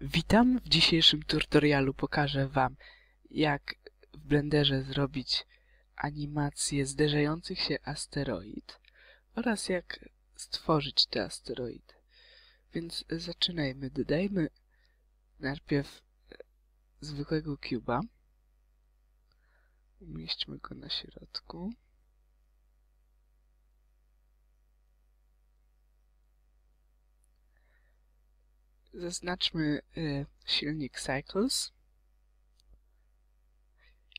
Witam! W dzisiejszym tutorialu pokażę Wam, jak w Blenderze zrobić animację zderzających się asteroid oraz jak stworzyć te asteroidy. Więc zaczynajmy. Dodajmy najpierw zwykłego cuba. Umieśćmy go na środku. Zaznaczmy y, silnik Cycles.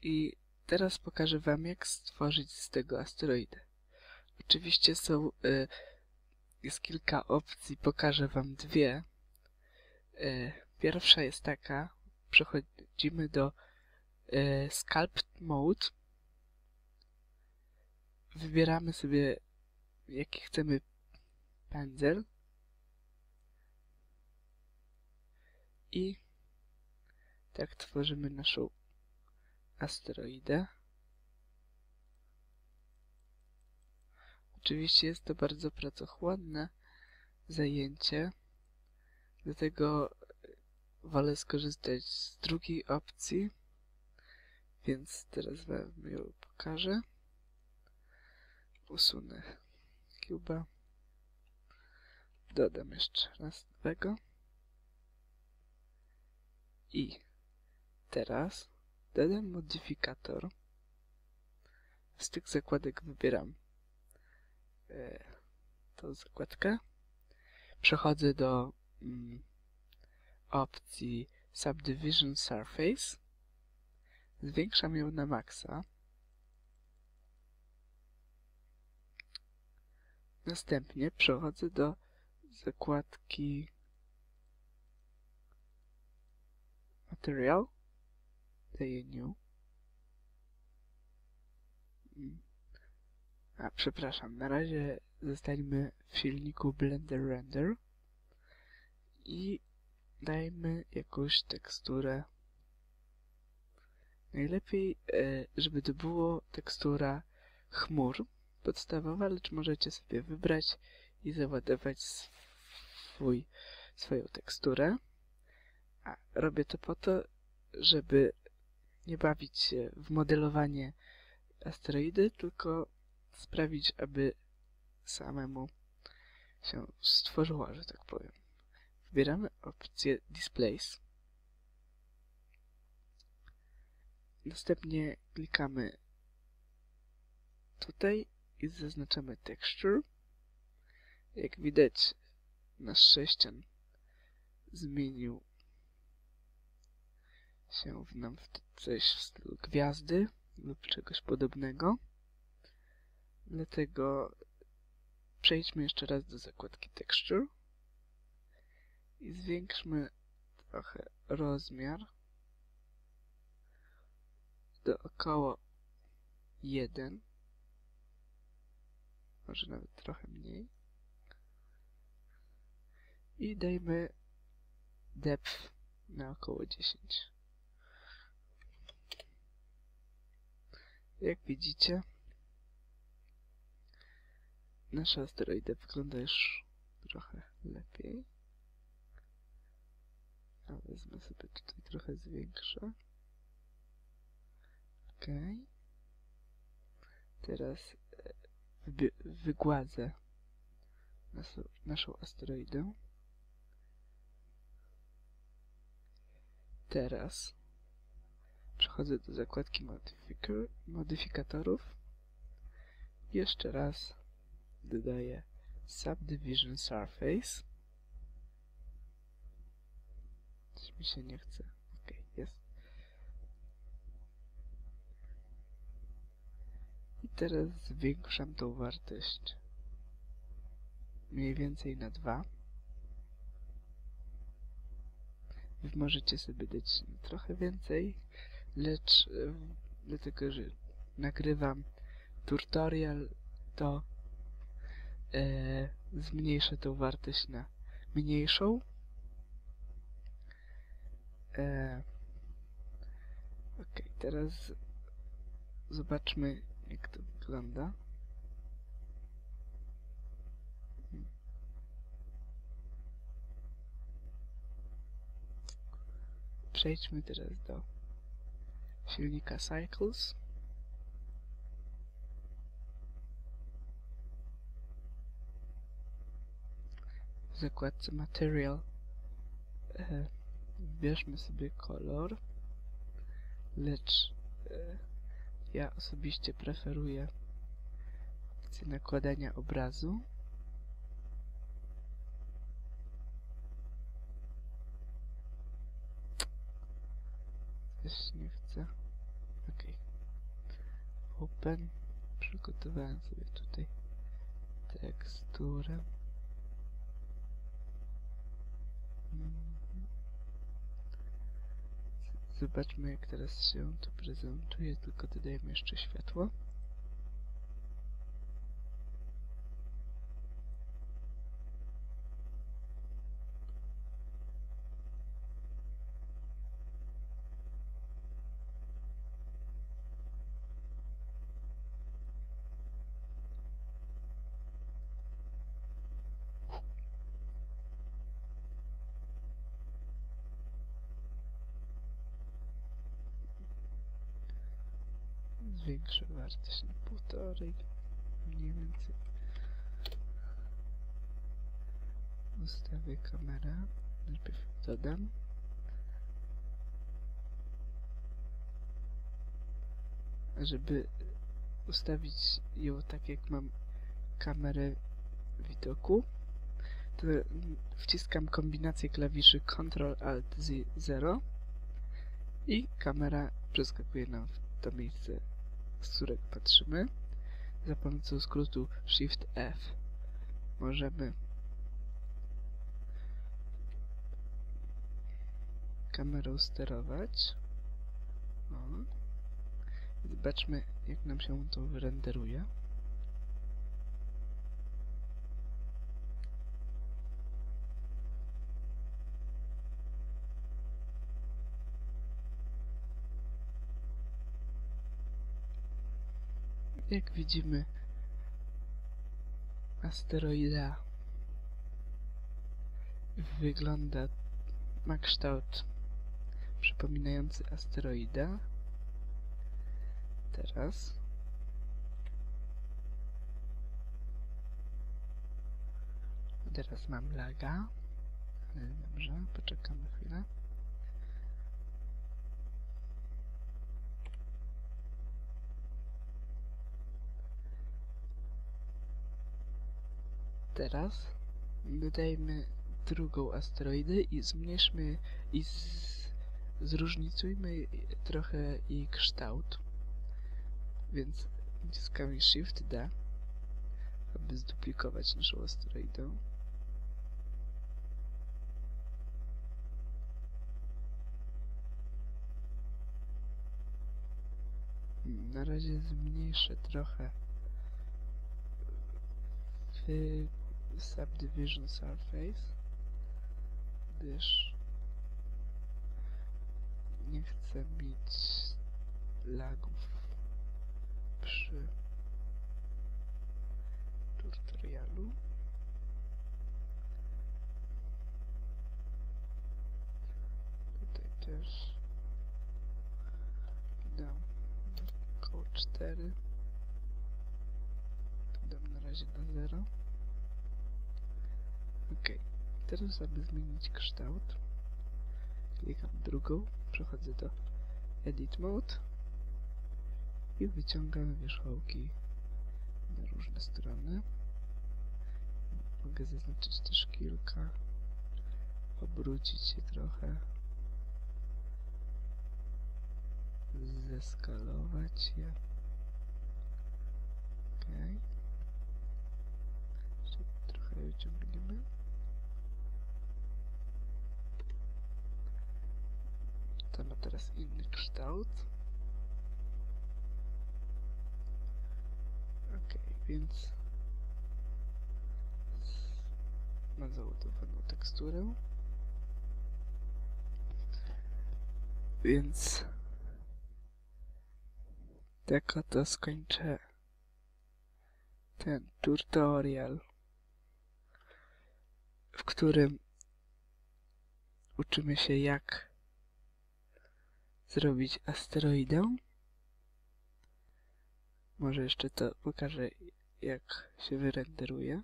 I teraz pokażę Wam, jak stworzyć z tego asteroidę. Oczywiście są, y, jest kilka opcji, pokażę Wam dwie. Y, pierwsza jest taka, przechodzimy do y, Sculpt Mode. Wybieramy sobie, jaki chcemy pędzel. I tak tworzymy naszą asteroidę. Oczywiście jest to bardzo pracochłonne zajęcie, dlatego wolę skorzystać z drugiej opcji, więc teraz Wam ją pokażę. Usunę cuba. Dodam jeszcze raz nowego. I teraz dodam modyfikator. Z tych zakładek wybieram e, tą zakładkę. Przechodzę do mm, opcji Subdivision Surface. Zwiększam ją na maksa. Następnie przechodzę do zakładki Material. Daję new. A, przepraszam, na razie zostańmy w silniku Blender Render i dajmy jakąś teksturę. Najlepiej, e, żeby to było tekstura chmur podstawowa, lecz możecie sobie wybrać i załadować swój, swoją teksturę. A robię to po to, żeby nie bawić się w modelowanie asteroidy, tylko sprawić, aby samemu się stworzyła, że tak powiem. Wybieramy opcję Displays. Następnie klikamy tutaj i zaznaczamy Texture. Jak widać, nasz sześcian zmienił się nam w coś w stylu gwiazdy lub czegoś podobnego. Dlatego przejdźmy jeszcze raz do zakładki Texture i zwiększmy trochę rozmiar do około 1 może nawet trochę mniej i dajmy depth na około 10 Jak widzicie, nasza asteroida wygląda już trochę lepiej. A wezmę sobie tutaj trochę zwiększę. Ok. Teraz e, wygładzę naszą, naszą asteroidę. Teraz Przechodzę do zakładki modyfikatorów. Jeszcze raz dodaję Subdivision Surface. Coś mi się nie chce. Ok, jest. I teraz zwiększam tą wartość mniej więcej na 2. Wy możecie sobie dać trochę więcej, lecz e, dlatego, że nagrywam tutorial, to e, zmniejszę tą wartość na mniejszą. E, ok, teraz zobaczmy jak to wygląda. Przejdźmy teraz do silnika Cycles. W zakładce Material e, sobie kolor, lecz e, ja osobiście preferuję opcję nakładania obrazu. Też nie. Ok. Open. Przygotowałem sobie tutaj teksturę. Mhm. Zobaczmy jak teraz się to prezentuje, tylko dodajemy jeszcze światło. Zwiększę wartość na półtorej, mniej więcej. Ustawię kamerę. Najpierw dodam. Żeby ustawić ją tak jak mam kamerę widoku, to wciskam kombinację klawiszy Ctrl Alt 0 i kamera przeskakuje nam w to miejsce, z którego patrzymy. Za pomocą skrótu Shift F możemy kamerą sterować. O. Zobaczmy, jak nam się to wyrenderuje. Jak widzimy, asteroida wygląda, ma kształt przypominający asteroida. Teraz teraz mam laga. Dobrze, poczekamy chwilę. Teraz dodajmy drugą asteroidę i zmniejszmy i z, zróżnicujmy trochę jej kształt. Więc naciskamy Shift D, aby zduplikować naszą asteroidę. Na razie zmniejszę trochę w Subdivision Surface, gdyż nie chcę mieć lagów przy tutorialu. Tutaj też dam około 4. Tu dam na razie na 0. Ok, teraz aby zmienić kształt, klikam drugą, przechodzę do Edit Mode i wyciągam wierzchołki na różne strony. Mogę zaznaczyć też kilka, obrócić je trochę, zeskalować je. Ok. Jeszcze trochę wyciągniemy. To ma teraz inny kształt. Ok, więc ma załadowaną teksturę. Więc tak oto skończę ten tutorial, w którym uczymy się jak zrobić asteroidę. Może jeszcze to pokażę, jak się wyrenderuje.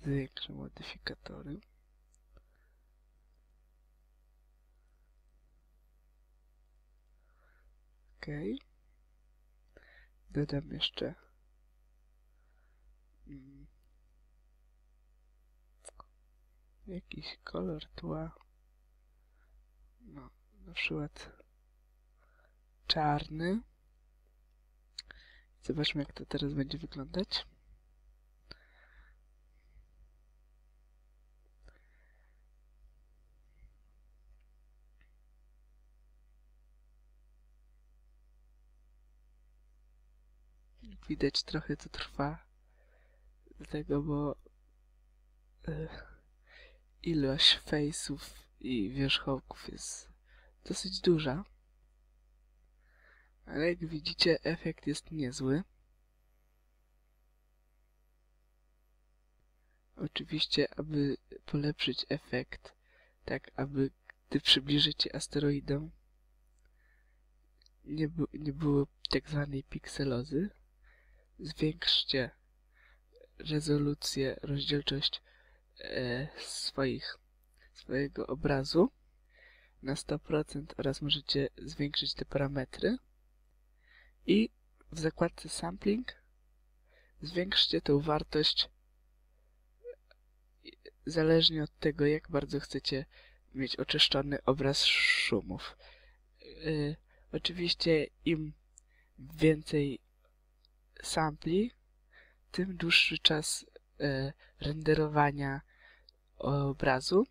Zwiększę modyfikatory. OK. Dodam jeszcze mm, jakiś kolor tła. No, na przykład czarny. Zobaczmy, jak to teraz będzie wyglądać. Widać trochę to trwa. Dlatego, bo y, ilość face'ów i wierzchołków jest dosyć duża. Ale jak widzicie, efekt jest niezły. Oczywiście, aby polepszyć efekt, tak aby gdy przybliżycie asteroidę, nie, nie było tak zwanej pikselozy, zwiększcie rezolucję, rozdzielczość e, swoich, swojego obrazu. Na 100% oraz możecie zwiększyć te parametry i w zakładce sampling zwiększcie tę wartość zależnie od tego, jak bardzo chcecie mieć oczyszczony obraz szumów. Yy, oczywiście im więcej sampli, tym dłuższy czas yy, renderowania obrazu.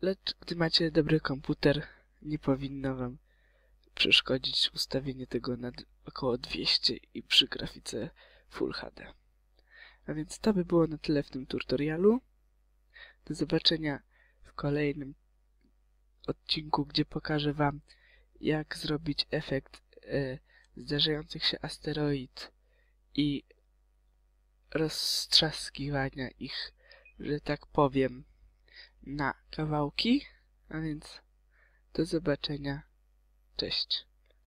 Lecz gdy macie dobry komputer, nie powinno wam przeszkodzić ustawienie tego na około 200 i przy grafice Full HD. A więc to by było na tyle w tym tutorialu. Do zobaczenia w kolejnym odcinku, gdzie pokażę Wam, jak zrobić efekt e, zdarzających się asteroid i roztrzaskiwania ich, że tak powiem, na kawałki. A więc do zobaczenia. Cześć.